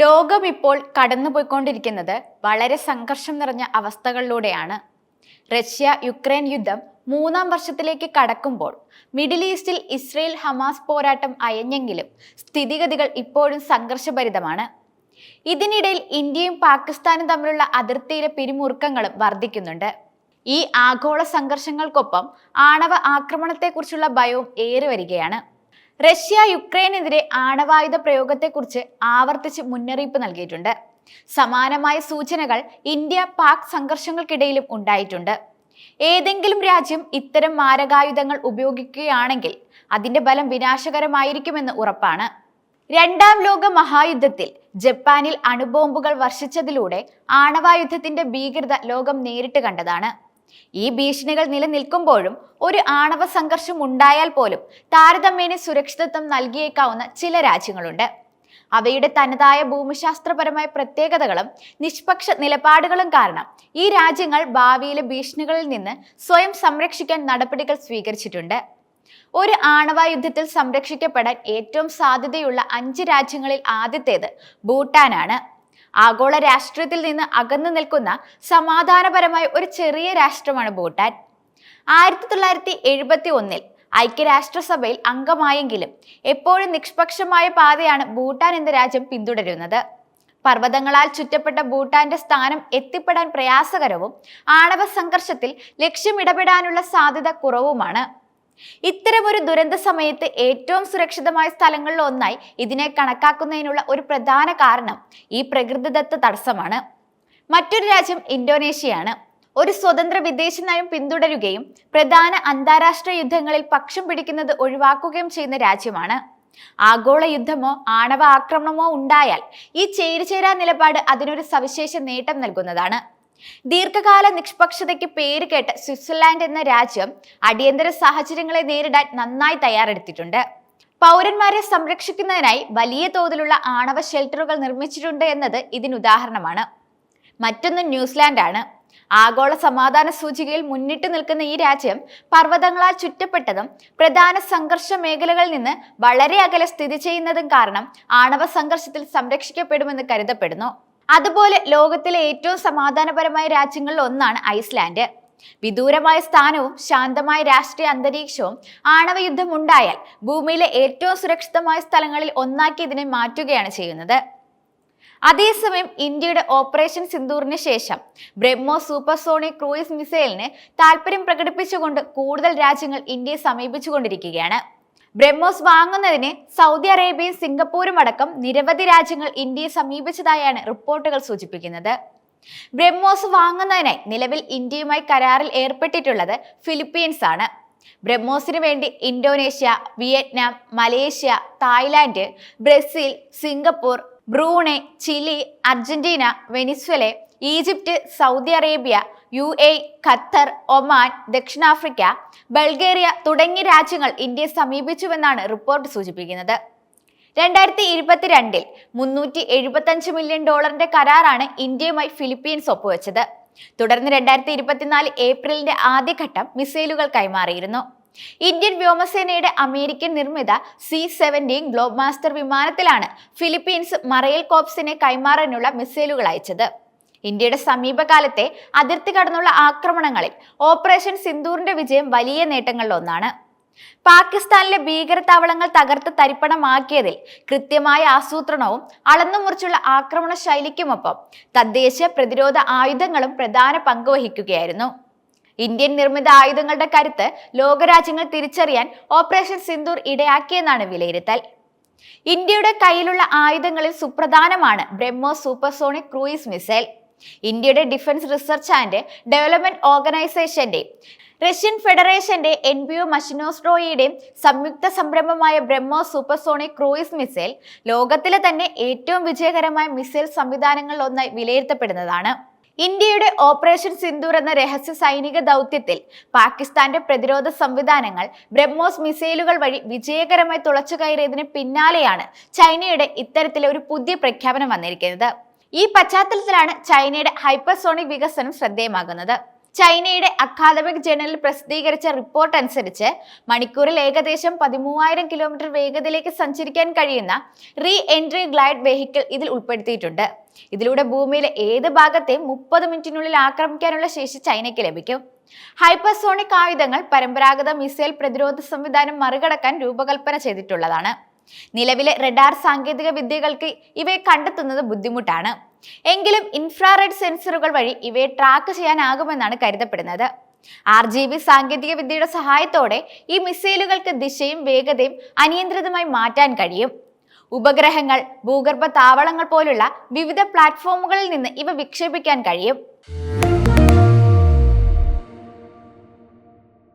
ലോകം ഇപ്പോൾ കടന്നുപോയിക്കൊണ്ടിരിക്കുന്നത് വളരെ സംഘർഷം നിറഞ്ഞ അവസ്ഥകളിലൂടെയാണ്. റഷ്യ യുക്രൈൻ യുദ്ധം മൂന്നാം വർഷത്തിലേക്ക് കടക്കുമ്പോൾ മിഡിൽ ഈസ്റ്റിൽ ഇസ്രയേൽ ഹമാസ് പോരാട്ടം അയഞ്ഞെങ്കിലും സ്ഥിതിഗതികൾ ഇപ്പോഴും സംഘർഷഭരിതമാണ്. ഇതിനിടയിൽ ഇന്ത്യയും പാകിസ്ഥാനും തമ്മിലുള്ള അതിർത്തിയിലെ പിരിമുറുക്കങ്ങളും വർദ്ധിക്കുന്നുണ്ട്. ഈ ആഗോള സംഘർഷങ്ങൾക്കൊപ്പം ആണവ ആക്രമണത്തെക്കുറിച്ചുള്ള ഭയവും ഏറി വരികയാണ് റഷ്യ യുക്രൈനെതിരെ ആണവായുധ പ്രയോഗത്തെക്കുറിച്ച് ആവർത്തിച്ച് മുന്നറിയിപ്പ് നൽകിയിട്ടുണ്ട്. സമാനമായ സൂചനകൾ ഇന്ത്യ പാക് സംഘർഷങ്ങൾക്കിടയിലും ഉണ്ടായിട്ടുണ്ട്. ഏതെങ്കിലും രാജ്യം ഇത്തരം മാരകായുധങ്ങൾ ഉപയോഗിക്കുകയാണെങ്കിൽ അതിന്റെ ബലം വിനാശകരമായിരിക്കുമെന്ന് ഉറപ്പാണ്. രണ്ടാം ലോക മഹായുദ്ധത്തിൽ ജപ്പാനിൽ അണുബോംബുകൾ വർഷിച്ചതിലൂടെ ആണവായുധത്തിന്റെ ഭീകരത ലോകം നേരിട്ട് കണ്ടതാണ്. ഈ ഭീഷണികൾ നിലനിൽക്കുമ്പോഴും ഒരു ആണവ സംഘർഷം ഉണ്ടായാൽ പോലും താരതമ്യേന സുരക്ഷിതത്വം നൽകിയേക്കാവുന്ന ചില രാജ്യങ്ങളുണ്ട്. അവയുടെ തനതായ ഭൂമിശാസ്ത്രപരമായ പ്രത്യേകതകളും നിഷ്പക്ഷ നിലപാടുകളും കാരണം ഈ രാജ്യങ്ങൾ ഭാവിയിലെ ഭീഷണികളിൽ നിന്ന് സ്വയം സംരക്ഷിക്കാൻ നടപടികൾ സ്വീകരിച്ചിട്ടുണ്ട്. ഒരു ആണവ യുദ്ധത്തിൽ സംരക്ഷിക്കപ്പെടാൻ ഏറ്റവും സാധ്യതയുള്ള അഞ്ച് രാജ്യങ്ങളിൽ ആദ്യത്തേത് ഭൂട്ടാനാണ്. ആഗോള രാഷ്ട്രീയത്തിൽ നിന്ന് അകന്നു നിൽക്കുന്ന സമാധാനപരമായ ഒരു ചെറിയ രാഷ്ട്രമാണ് ഭൂട്ടാൻ. ആയിരത്തി തൊള്ളായിരത്തി എഴുപത്തി ഒന്നിൽ ഐക്യരാഷ്ട്രസഭയിൽ അംഗമായെങ്കിലും എപ്പോഴും നിഷ്പക്ഷമായ പാതയാണ് ഭൂട്ടാൻ എന്ന രാജ്യം പിന്തുടരുന്നത്. പർവതങ്ങളാൽ ചുറ്റപ്പെട്ട ഭൂട്ടാന്റെ സ്ഥാനം എത്തിപ്പെടാൻ പ്രയാസകരവും ആണവ സംഘർഷത്തിൽ ലക്ഷ്യമിടപെടാനുള്ള സാധ്യത കുറവുമാണ്. ഇത്തരമൊരു ദുരന്ത സമയത്ത് ഏറ്റവും സുരക്ഷിതമായ സ്ഥലങ്ങളിൽ ഒന്നായി ഇതിനെ കണക്കാക്കുന്നതിനുള്ള ഒരു പ്രധാന കാരണം ഈ പ്രകൃതിദത്ത തടസ്സമാണ്. മറ്റൊരു രാജ്യം ഇന്തോനേഷ്യയാണ്. ഒരു സ്വതന്ത്ര വിദേശ നയം പിന്തുടരുകയും പ്രധാന അന്താരാഷ്ട്ര യുദ്ധങ്ങളിൽ പക്ഷം പിടിക്കുന്നത് ഒഴിവാക്കുകയും ചെയ്യുന്ന രാജ്യമാണ്. ആഗോള യുദ്ധമോ ആണവ ആക്രമണമോ ഉണ്ടായാൽ ഈ ചേരിചേരാ നിലപാട് അതിനൊരു സവിശേഷ നേട്ടം നൽകുന്നതാണ്. ദീർഘകാല നിഷ്പക്ഷതയ്ക്ക് പേര് കേട്ട സ്വിറ്റ്സർലാൻഡ് എന്ന രാജ്യം അടിയന്തര സാഹചര്യങ്ങളെ നേരിടാൻ നന്നായി തയ്യാറെടുത്തിട്ടുണ്ട്. പൗരന്മാരെ സംരക്ഷിക്കുന്നതിനായി വലിയ തോതിലുള്ള ആണവ ഷെൽട്ടറുകൾ നിർമ്മിച്ചിട്ടുണ്ട് എന്നത് ഇതിനുദാഹരണമാണ് മറ്റൊന്ന് ന്യൂസിലാൻഡാണ്. ആഗോള സമാധാന സൂചികയിൽ മുന്നിട്ട് നിൽക്കുന്ന ഈ രാജ്യം പർവതങ്ങളാൽ ചുറ്റപ്പെട്ടതും പ്രധാന സംഘർഷ മേഖലകളിൽ നിന്ന് വളരെ അകലെ സ്ഥിതി ചെയ്യുന്നതും കാരണം ആണവ സംഘർഷത്തിൽ സംരക്ഷിക്കപ്പെടുമെന്ന് കരുതപ്പെടുന്നു. അതുപോലെ ലോകത്തിലെ ഏറ്റവും സമാധാനപരമായ രാജ്യങ്ങളിൽ ഒന്നാണ് ഐസ്ലാൻഡ്. വിദൂരമായ സ്ഥാനവും ശാന്തമായ രാഷ്ട്രീയ അന്തരീക്ഷവും ആണവ യുദ്ധം ഉണ്ടായാൽ ഭൂമിയിലെ ഏറ്റവും സുരക്ഷിതമായ സ്ഥലങ്ങളിൽ ഒന്നാക്കി ഇതിനെ മാറ്റുകയാണ് ചെയ്യുന്നത്. അതേസമയം ഇന്ത്യയുടെ ഓപ്പറേഷൻ സിന്ദൂറിന് ശേഷം ബ്രഹ്മോ സൂപ്പർസോണിക് ക്രൂയിസ് മിസൈലിന് താല്പര്യം പ്രകടിപ്പിച്ചുകൊണ്ട് കൂടുതൽ രാജ്യങ്ങൾ ഇന്ത്യയെ സമീപിച്ചുകൊണ്ടിരിക്കുകയാണ്. ബ്രഹ്മോസ് വാങ്ങുന്നതിന് സൗദി അറേബ്യയും സിംഗപ്പൂരും അടക്കം നിരവധി രാജ്യങ്ങൾ ഇന്ത്യയെ സമീപിച്ചതായാണ് റിപ്പോർട്ടുകൾ സൂചിപ്പിക്കുന്നത്. ബ്രഹ്മോസ് വാങ്ങുന്നതിനായി നിലവിൽ ഇന്ത്യയുമായി കരാറിൽ ഏർപ്പെട്ടിട്ടുള്ളത് ഫിലിപ്പീൻസ് ആണ്. ബ്രഹ്മോസിന് വേണ്ടി Indonesia Vietnam Malaysia Thailand Brazil Singapore Brunei Chile Argentina Venezuela Egypt Saudi Arabia U A Qatar Oman ദക്ഷിണാഫ്രിക്ക ബൾഗേറിയ തുടങ്ങിയ രാജ്യങ്ങൾ ഇന്ത്യയെ സമീപിച്ചുവെന്നാണ് റിപ്പോർട്ട് സൂചിപ്പിക്കുന്നത്. രണ്ടായിരത്തി ഇരുപത്തിരണ്ടിൽ മുന്നൂറ്റി എഴുപത്തഞ്ച് മില്യൺ ഡോളറിന്റെ കരാറാണ് ഇന്ത്യയുമായി ഫിലിപ്പീൻസ് ഒപ്പുവെച്ചത്. തുടർന്ന് രണ്ടായിരത്തി ഇരുപത്തിനാല് ഏപ്രിലിന്റെ ആദ്യഘട്ടം മിസൈലുകൾ കൈമാറിയിരുന്നു. ഇന്ത്യൻ വ്യോമസേനയുടെ അമേരിക്കൻ നിർമ്മിത സി സെവന്റീൻ ഗ്ലോബ് മാസ്റ്റർ വിമാനത്തിലാണ് ഫിലിപ്പീൻസ് മറയൽ കോപ്സിനെ കൈമാറാനുള്ള മിസൈലുകൾ അയച്ചത്. ഇന്ത്യയുടെ സമീപകാലത്തെ അതിർത്തി കടന്നുള്ള ആക്രമണങ്ങളിൽ ഓപ്പറേഷൻ സിന്ദൂറിന്റെ വിജയം വലിയ നേട്ടങ്ങളിൽ ഒന്നാണ് പാകിസ്ഥാനിലെ ഭീകരതാവളങ്ങൾ തകർത്ത് തരിപ്പണമാക്കിയതിൽ കൃത്യമായ ആസൂത്രണവും അളന്നുമുറിച്ചുള്ള ആക്രമണ ശൈലിക്കുമൊപ്പം തദ്ദേശ പ്രതിരോധ ആയുധങ്ങളും പ്രധാന പങ്ക് വഹിക്കുകയായിരുന്നു. ഇന്ത്യൻ നിർമ്മിത ആയുധങ്ങളുടെ കരുത്ത് ലോകരാജ്യങ്ങൾ തിരിച്ചറിയാൻ ഓപ്പറേഷൻ സിന്ദൂർ ഇടയാക്കിയെന്നാണ് വിലയിരുത്തൽ. ഇന്ത്യയുടെ കയ്യിലുള്ള ആയുധങ്ങളിൽ സുപ്രധാനമാണ് ബ്രഹ്മോസ് സൂപ്പർസോണിക് ക്രൂയിസ് മിസൈൽ. ഇന്ത്യയുടെ ഡിഫൻസ് റിസർച്ച് ആൻഡ് ഡെവലപ്മെന്റ് ഓർഗനൈസേഷന്റെ റഷ്യൻ ഫെഡറേഷന്റെ എൻ ബി ഒ മഷിനോസ്ട്രോയിയുടെയും സംയുക്ത സംരംഭമായ ബ്രഹ്മോ സൂപ്പർസോണിക് ക്രൂയിസ് മിസൈൽ ലോകത്തിലെ തന്നെ ഏറ്റവും വിജയകരമായ മിസൈൽ സംവിധാനങ്ങളിൽ ഒന്നായി വിലയിരുത്തപ്പെടുന്നതാണ്. ഇന്ത്യയുടെ ഓപ്പറേഷൻ സിന്ദൂർ എന്ന രഹസ്യ സൈനിക ദൗത്യത്തിൽ പാകിസ്ഥാന്റെ പ്രതിരോധ സംവിധാനങ്ങൾ ബ്രഹ്മോസ് മിസൈലുകൾ വഴി വിജയകരമായി തുളച്ചു കയറിയതിന് പിന്നാലെയാണ് ചൈനയുടെ ഇത്തരത്തിലെ ഒരു പുതിയ പ്രഖ്യാപനം വന്നിരിക്കുന്നത്. ഈ പശ്ചാത്തലത്തിലാണ് ചൈനയുടെ ഹൈപ്പർസോണിക് വികസനം ശ്രദ്ധേയമാകുന്നത്. ചൈനയുടെ അക്കാദമിക് ജേണലിൽ പ്രസിദ്ധീകരിച്ച റിപ്പോർട്ട് അനുസരിച്ച് മണിക്കൂറിൽ ഏകദേശം പതിമൂവായിരം കിലോമീറ്റർ വേഗതയിലേക്ക് സഞ്ചരിക്കാൻ കഴിയുന്ന റീ എൻട്രി ഗ്ലൈഡ് വെഹിക്കിൾ ഇതിൽ ഉൾപ്പെടുത്തിയിട്ടുണ്ട്. ഇതിലൂടെ ഭൂമിയിലെ ഏത് ഭാഗത്തെയും മുപ്പത് മിനിറ്റിനുള്ളിൽ ആക്രമിക്കാനുള്ള ശേഷി ചൈനയ്ക്ക് ലഭിക്കും. ഹൈപ്പർസോണിക് ആയുധങ്ങൾ പരമ്പരാഗത മിസൈൽ പ്രതിരോധ സംവിധാനം മറികടക്കാൻ രൂപകൽപ്പന ചെയ്തിട്ടുള്ളതാണ്. നിലവിലെ റഡാർ സാങ്കേതിക വിദ്യകൾക്ക് ഇവയെ കണ്ടെത്തുന്നത് ബുദ്ധിമുട്ടാണ്. എങ്കിലും ഇൻഫ്രാറെഡ് സെൻസറുകൾ വഴി ഇവയെ ട്രാക്ക് ചെയ്യാനാകുമെന്നാണ് കരുതപ്പെടുന്നത്. ആർ ജി ബി സാങ്കേതിക വിദ്യയുടെ സഹായത്തോടെ ഈ മിസൈലുകൾക്ക് ദിശയും വേഗതയും അനിയന്ത്രിതമായി മാറ്റാൻ കഴിയും. ഉപഗ്രഹങ്ങൾ ഭൂഗർഭ താവളങ്ങൾ പോലുള്ള വിവിധ പ്ലാറ്റ്ഫോമുകളിൽ നിന്ന് ഇവ വിക്ഷേപിക്കാൻ കഴിയും.